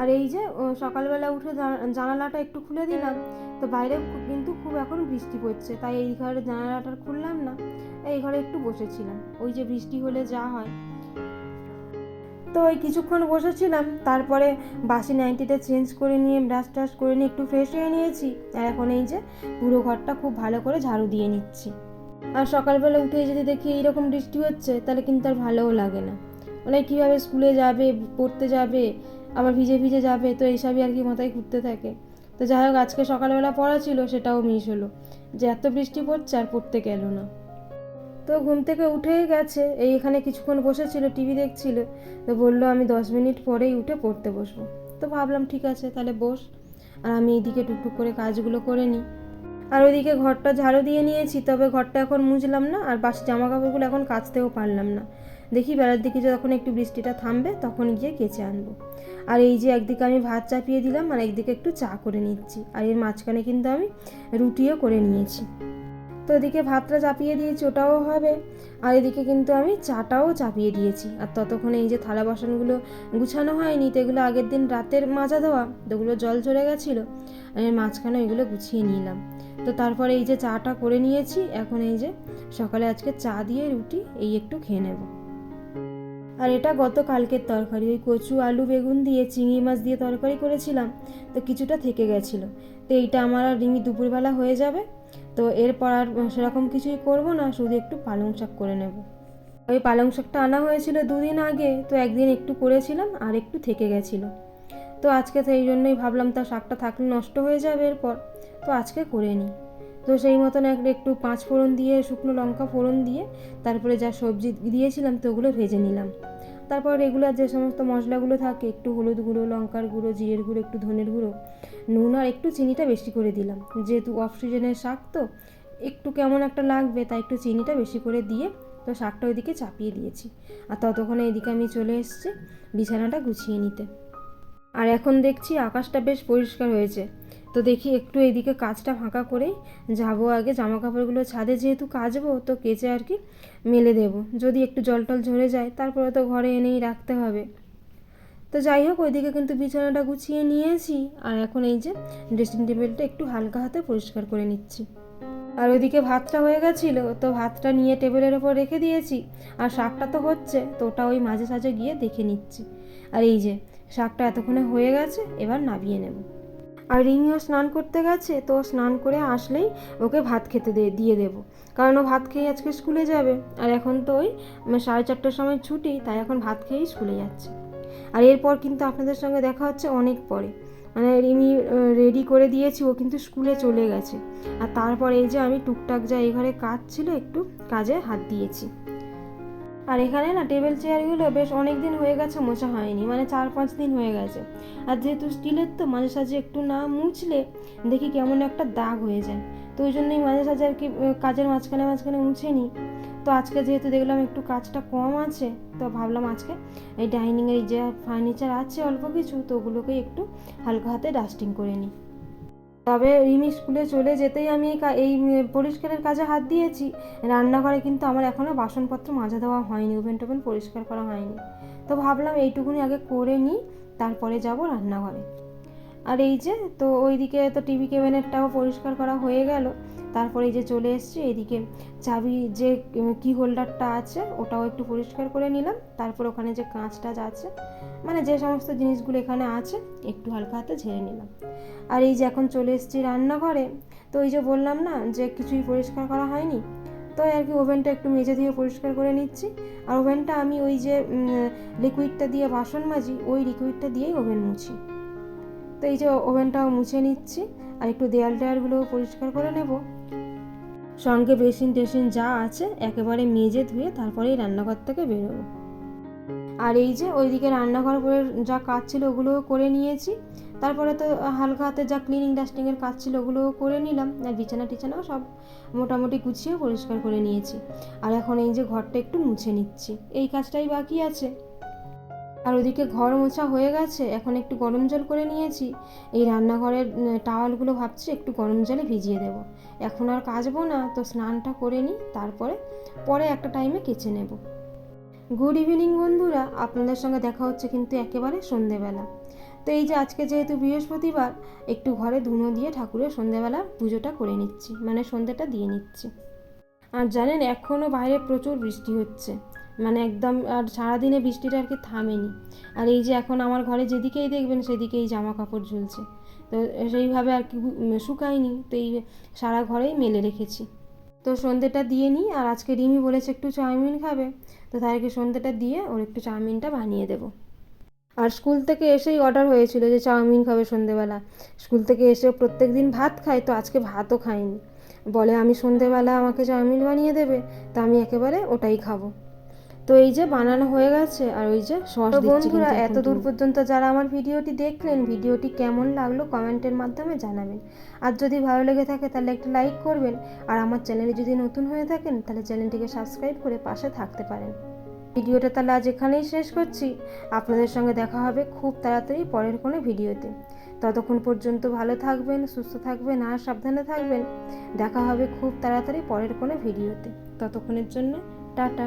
আর এই যে সকালবেলা উঠে জানালাটা একটু খুলে দিলাম, তো বাইরে কিন্তু খুব এখন বৃষ্টি পড়ছে, তাই এই ঘরে জানালাটা খুললাম না, এই ঘরে একটু বসেছিলাম, ওই যে বৃষ্টি হলে যা হয়। তো ওই কিছুক্ষণ বসেছিলাম, তারপরে বাসি নাইটিটা চেঞ্জ করে নিয়ে, ব্রাশ ট্রাশ করে নিয়ে একটু ফ্রেশ হয়ে নিয়েছি, আর এখন এই যে পুরো ঘরটা খুব ভালো করে ঝাড়ু দিয়ে নিচ্ছি। আর সকালবেলা উঠে যদি দেখি এইরকম বৃষ্টি হচ্ছে, তাহলে কিন্তু আর ভালোও লাগে না। মানে কীভাবে স্কুলে যাবে, পড়তে যাবে আবার ভিজে ভিজে যাবে, তো এইসবই আর কি মাথায় ঘুরতে থাকে। তো যাই হোক, আজকে সকালবেলা পড়া ছিল, সেটাও মিস হলো। যে এত বৃষ্টি পড়ছে আর পড়তে গেল না। তো ঘুম থেকে উঠেই গেছে, এই এখানে কিছুক্ষণ বসেছিল টিভি দেখছিল। তো বলল, আমি দশ মিনিট পরেই উঠে পড়তে বসবো। তো ভাবলাম, ঠিক আছে, তাহলে বস। আর আমি এইদিকে টুকটুক করে কাজগুলো করে নিই। আর ওইদিকে ঘরটা ঝাড়ু দিয়ে নিয়েছি, তবে ঘরটা এখন মুছলাম না, আর বাসি জামা কাপড়গুলো এখন কাচতেও পারলাম না। দেখি বেলার দিকে যখন একটু বৃষ্টিটা থামবে, তখন গিয়ে কেচে আনব। আর এই যে একদিকে আমি ভাত চাপিয়ে দিলাম, আর একদিকে একটু চা করে নিচ্ছি। আর এর মাঝখানে কিন্তু আমি রুটিও করে নিয়েছি। তো এদিকে ভাতটা চাপিয়ে দিয়েছি, ওটাও হবে। আর এদিকে কিন্তু আমি চাটাও চাপিয়ে দিয়েছি। আর ততক্ষণে এই যে থালা বাসনগুলো গুছানো হয়নি, তো এগুলো আগের দিন রাতের মাজা দেওয়া ওগুলো জল চলে গেছিল এর মাঝখানে এগুলো গুছিয়ে নিলাম। তো তারপরে এই যে চাটা করে নিয়েছি, এখন এই যে সকালে আজকে চা দিয়ে রুটি, এই একটু খেয়ে নেব। আর এটা গত কালকের তরকারি। ওই কচু, আলু, বেগুন দিয়ে, চিংড়ি মাছ দিয়ে তরকারি করেছিলাম, তো কিছুটা থেকে গেছিল। তো এইটা আমার আর রিমি দুপুরবেলা হয়ে যাবে, তো এরপর আর সেরকম কিছুই করব না, শুধু একটু পালং শাক করে নেব। ওই পালং শাকটা আনা হয়েছিল দুদিন আগে, তো একদিন একটু করেছিলাম আর একটু থেকে গেছিল। তো আজকে সেই জন্যই ভাবলাম তার শাকটা থাকলে নষ্ট হয়ে যাবে এরপর, তো আজকে করে নিই। তো সেই মতন একটা একটু পাঁচ ফোড়ন দিয়ে, শুকনো লঙ্কা ফোড়ন দিয়ে, তারপরে যা সবজি দিয়েছিলাম তো ওগুলো ভেজে নিলাম। তারপর রেগুলার যে সমস্ত মশলাগুলো থাকে, একটু হলুদ গুঁড়ো, লঙ্কার গুঁড়ো, জিরের গুঁড়ো, একটু ধনের গুঁড়ো, নুন আর একটু চিনিটা বেশি করে দিলাম। যেহেতু অফ সিজনের শাক তো, একটু কেমন একটা লাগবে তাই একটু চিনিটা বেশি করে দিয়ে তো শাকটা ওইদিকে চাপিয়ে দিয়েছি। আর ততক্ষণে এদিকে আমি চলে এসেছি বিছানাটা গুছিয়ে নিতে। আর এখন দেখছি আকাশটা বেশ পরিষ্কার হয়েছে। তো দেখি একটু এইদিকে কাজটা ফাঁকা করেই যাব আগে জামা কাপড়গুলো ছাদে যেহেতু কাচবো তো কেচে আর কি মেলে দেব। যদি একটু জল টল ঝরে যায়, তারপরে তো ঘরে এনেই রাখতে হবে। তো যাই হোক, ওইদিকে কিন্তু বিছানাটা গুছিয়ে নিয়েছি। আর এখন এই যে ড্রেসিং টেবিলটা একটু হালকা হাতে পরিষ্কার করে নিচ্ছি। আর ওইদিকে ভাতটা হয়ে গেছিল, তো ভাতটা নিয়ে টেবিলের ওপর রেখে দিয়েছি। আর শাকটা তো হচ্ছে, তো ওটা ওই মাঝে সাঝে গিয়ে দেখে নিচ্ছি। আর এই যে, শাকটা এতক্ষণে হয়ে গেছে, এবার নাবিয়ে নেব। আর রিমিও স্নান করতে গেছে তো স্নান করে আসলেই ওকে ভাত খেতে দিয়ে দেবো। কারণ ও ভাত খেয়ে আজকে স্কুলে যাবে। আর এখন তো ওই উম, সাড়ে চারটার সময় ছুটি তাই এখন ভাত খেয়েই স্কুলে যাচ্ছে। আর এরপর কিন্তু আপনাদের সঙ্গে দেখা হচ্ছে অনেক পরে। মানে রিমি রেডি করে দিয়েছি ও কিন্তু স্কুলে চলে গেছে। আর তারপর এই যে আমি টুকটাক যা এই ঘরে কাজ ছিল একটু কাজে হাত দিয়েছি। আর এখানে না টেবিল চেয়ারগুলো বেশ অনেক দিন হয়ে গেছে, মোছা হয়নি। মানে চার পাঁচ দিন হয়ে গেছে। আর যেহেতু স্টিলের তো, মাঝে সাঝে একটু না মুছলে দেখি কেমন একটা দাগ হয়ে যায়। তো ওই জন্যই মাঝে সাঝে আর কি কাজের মাঝখানে মাঝখানে মুছে নিই তো আজকে যেহেতু দেখলাম একটু কাজটা কম আছে, তো ভাবলাম আজকে এই ডাইনিংয়ের যে ফার্নিচার আছে অল্প কিছু, তো ওগুলোকেই একটু হালকা হাতে ডাস্টিং করে নিই তবে রিমি স্কুলে চলে যেতেই আমি এই পরিষ্কারের কাজে হাত দিয়েছি। রান্নাঘরে কিন্তু আমার এখনও বাসনপত্র মাজা দেওয়া হয়নি, ওভেন টোভেন পরিষ্কার করা হয়নি। তো ভাবলাম এইটুকুনি আগে করে নিই, তারপরে যাব রান্নাঘরে। আর এই যে, তো ওইদিকে তো টিভি কেবিনেটটাও পরিষ্কার করা হয়ে গেল। তারপরে এই যে চলে এসেছি, এদিকে চাবি যে কি হোল্ডারটা আছে, ওটাও একটু পরিষ্কার করে নিলাম। তারপর ওখানে যে কাঁচ টাচ আছে মানে যে সমস্ত জিনিসগুলো এখানে আছে, একটু হালকা হাতে ঝেড়ে নিলাম। আর এই যে এখন চলে এসেছি রান্নাঘরে, তো এই যে বললাম না যে কিছুই পরিষ্কার করা হয়নি, তো আর কি ওভেনটা একটু মেজে দিয়ে পরিষ্কার করে নিচ্ছি। আর ওভেনটা আমি ওই যে লিকুইডটা দিয়ে বাসন মাজি, ওই লিকুইডটা দিয়েই ওভেন মুছি। তো এই যে ওভেনটাও মুছে নিচ্ছি, আর একটু দেয়াল টেয়ালগুলোও পরিষ্কার করে নেব। সঙ্গে বেসিন টেসিন যা আছে, একেবারে মেজে ধুয়ে তারপরেই রান্নাঘর থেকে বেরোবো। আর এই যে ওইদিকে রান্নাঘর করে যা কাজ ছিল ওগুলোও করে নিয়েছি। তারপরে তো হালকা হাতে যা ক্লিনিং ডাস্টিংয়ের কাজ ছিল ওগুলোও করে নিলাম, আর বিছানা টিছানাও সব মোটামুটি গুছিয়ে পরিষ্কার করে নিয়েছি। আর এখন এই যে ঘরটা একটু মুছে নিচ্ছি। এই কাজটাই বাকি আছে। আর ওদিকে ঘর মোছা হয়ে গেছে, এখন একটু গরম জল করে নিয়েছি। এই রান্নাঘরের টাওয়ালগুলো ভাবছি একটু গরম জলে ভিজিয়ে দেবো। এখন আর কাচবো না, তো স্নানটা করে নিই, তারপরে, পরে একটা টাইমে কেচে নেব। গুড ইভিনিং বন্ধুরা, আপনাদের সঙ্গে দেখা হচ্ছে কিন্তু একেবারে সন্ধেবেলা। তো এই যে আজকে যেহেতু বৃহস্পতিবার, একটু ঘরে ধুনো দিয়ে ঠাকুরের সন্ধেবেলা পুজোটা করে নিচ্ছি মানে সন্ধেটা দিয়ে নিচ্ছি। আর জানেন, এখনও বাইরে প্রচুর বৃষ্টি হচ্ছে। মানে একদম আর সারাদিনে বৃষ্টিটা আর কি থামেনি। আর এই যে এখন আমার ঘরে যেদিকেই দেখবেন সেদিকেই জামা কাপড় ঝুলছে। তো সেইভাবে আর কি শুকায়নি, তো এই সারা ঘরেই মেলে রেখেছি। তো সন্ধেটা দিয়ে নিই, আর আজকে রিমি বলেছে একটু চাউমিন খাবে। তো তাদেরকে সন্ধেটা দিয়ে ওর একটু চাউমিনটা বানিয়ে দেবো। আর স্কুল থেকে এসেই অর্ডার হয়েছিল যে চাউমিন খাবে সন্ধেবেলা। স্কুল থেকে এসে প্রত্যেক দিন ভাত খায়, তো আজকে ভাতও খায়নি। বলে আমি সন্ধেবেলা আমাকে চাউমিন বানিয়ে দেবে তা আমি একেবারে ওটাই খাব। তো এই যে বানানো হয়ে গেছে আর ওই যে সস বন্ধুরা এত দূর পর্যন্ত যারা আমার ভিডিওটি দেখলেন ভিডিওটি কেমন লাগল কমেন্টের মাধ্যমে জানাবেন। আর যদি ভালো লেগে থাকে তাহলে একটা লাইক করবেন। আর আমার চ্যানেলে যদি নতুন হয়ে থাকেন তাহলে চ্যানেলটিকে সাবস্ক্রাইব করে পাশে থাকতে পারেন। ভিডিওটা তাহলে আজ এখানেই শেষ করছি। আপনাদের সঙ্গে দেখা হবে খুব তাড়াতাড়ি পরের কোনো ভিডিওতে। ততক্ষণ পর্যন্ত ভালো থাকবেন, সুস্থ থাকবেন আর সাবধানে থাকবেন। দেখা হবে খুব তাড়াতাড়ি পরের কোনো ভিডিওতে। ততক্ষণের জন্য টাটা।